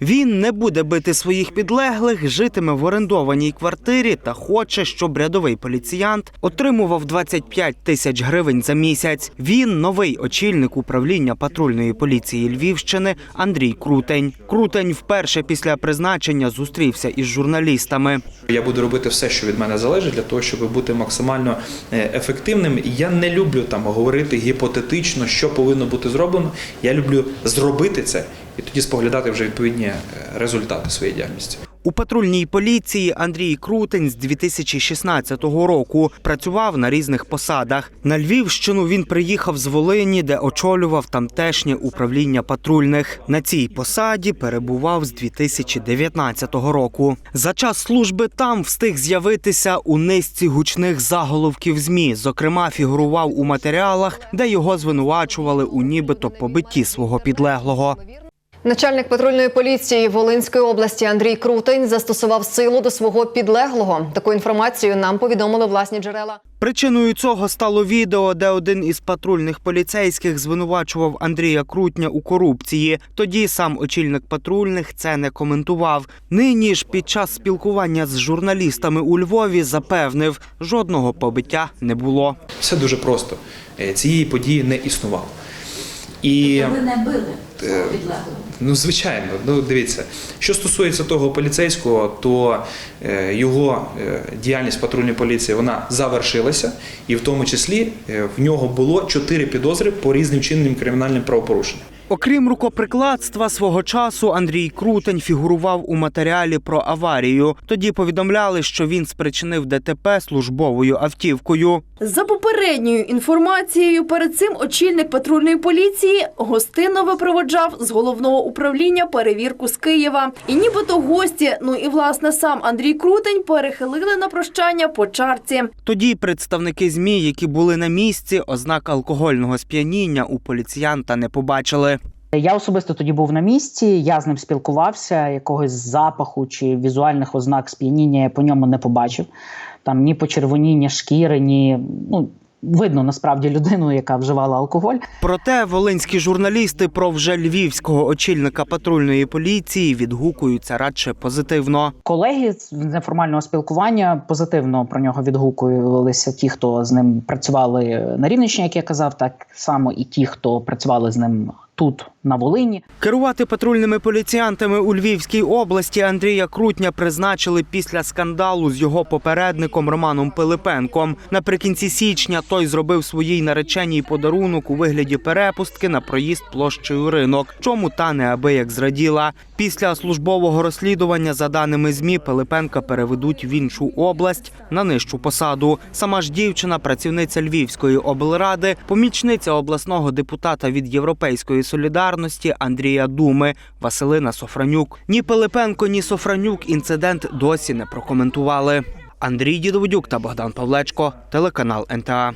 Він не буде бити своїх підлеглих, житиме в орендованій квартирі та хоче, щоб рядовий поліціянт отримував 25 тисяч гривень за місяць. Він новий очільник управління патрульної поліції Львівщини Андрій Крутень. Крутень вперше після призначення зустрівся із журналістами. Я буду робити все, що від мене залежить, для того, щоб бути максимально е, ефективним. Я не люблю там говорити гіпотетично, що повинно бути зроблено. Я люблю зробити це і тоді споглядати вже відповідні е, результати своєї діяльності. У патрульній поліції Андрій Крутень з 2016 року працював на різних посадах. На Львівщину він приїхав з Волині, де очолював тамтешнє управління патрульних. На цій посаді перебував з 2019 року. За час служби там встиг з'явитися у низці гучних заголовків змі. Зокрема, фігурував у матеріалах, де його звинувачували у нібито побитті свого підлеглого. Начальник патрульної поліції Волинської області Андрій Крутень застосував силу до свого підлеглого. Таку інформацію нам повідомили власні джерела. Причиною цього стало відео, де один із патрульних поліцейських звинувачував Андрія Крутня у корупції. Тоді сам очільник патрульних це не коментував. Нині ж під час спілкування з журналістами у Львові запевнив, жодного побиття не було. Все дуже просто. Е, Цієї події не існувало. І Ви не били підлеглого. Ну, звичайно, ну дивіться, що стосується того поліцейського, то е, його е, діяльність патрульної поліції вона завершилася, і в тому числі е, в нього було чотири підозри по різним чинним кримінальним правопорушенням. Окрім рукоприкладства, свого часу Андрій Крутень фігурував у матеріалі про аварію. Тоді повідомляли, що він спричинив ДТП службовою автівкою. За попередньою інформацією, перед цим очільник патрульної поліції гостинно випроводжав з головного управління перевірку з Києва. І нібито гості, ну і власне сам Андрій Крутень перехилили на прощання по чарці. Тоді представники змі, які були на місці, ознак алкогольного сп'яніння у поліціянта не побачили. Я особисто тоді був на місці, я з ним спілкувався, якогось запаху чи візуальних ознак сп'яніння я по ньому не побачив. Там ні почервоніння шкіри, ні ну видно насправді людину, яка вживала алкоголь. Проте волинські журналісти про вже львівського очільника патрульної поліції відгукуються радше позитивно. Колеги з неформального спілкування позитивно про нього відгукувалися. Ті, хто з ним працювали на Рівненщині, як я казав, так само і ті, хто працювали з ним тут на Волині. Керувати патрульними поліціянтами у Львівській області Андрія Крутня призначили після скандалу з його попередником Романом Пилипенком. Наприкінці січня той зробив своїй нареченій подарунок у вигляді перепустки на проїзд площею ринок. Чому та неабияк зраділа. Після службового розслідування, за даними змі, Пилипенка переведуть в іншу область на нижчу посаду. Сама ж дівчина, працівниця Львівської облради, помічниця обласного депутата від Європейської солідарності Андрія Думи Василина Софранюк. Ні Пилипенко, ні Софранюк інцидент досі не прокоментували. Андрій Дідоводюк та Богдан Павлечко, телеканал НТА.